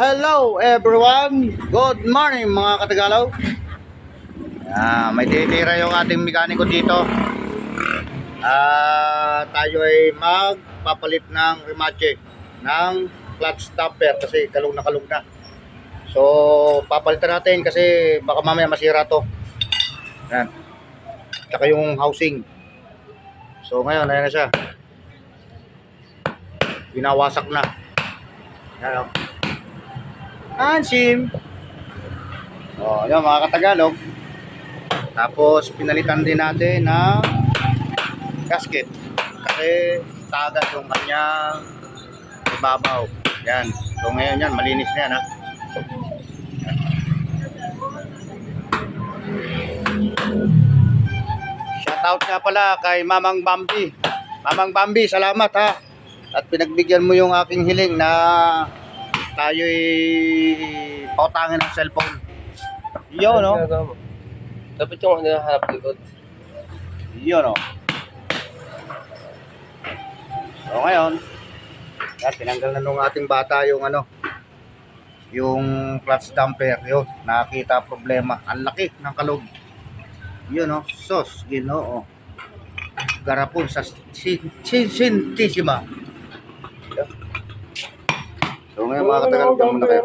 Hello everyone! Good morning mga katagalaw! Ah, may titira yung ating mekaniko dito. Ah, tayo ay magpapalit ng remache ng clutch stopper kasi kalug na kalug na. So, papalitan natin kasi baka mamaya masira to. Yan. Tsaka yung housing. So, ngayon, ayan na siya. Binawasak na. Yan o. Ansim. Oh, yun mga katagalog. Tapos pinalitan din natin ng gasket kasi tagas yung kanyang ibabaw. Yan. So ngayon yan, malinis na yan ha. Shoutout nga pala kay Mamang Bambi. Mamang Bambi, salamat ha. At pinagbigyan mo yung aking hiling na tayo'y pautangin ng cellphone. Yun, no? Dapat yung ano hanap likod. Yun, no? So, ngayon, yan, tinanggal na nung ating bata yung ano, yung clutch damper, yun, nakita problema. Ang laki ng kalog. Yun, no? Sos, ginoo. Garapon sa sin- sin- sintissima. Yun. So, ngayon mga katagal, muna kayo.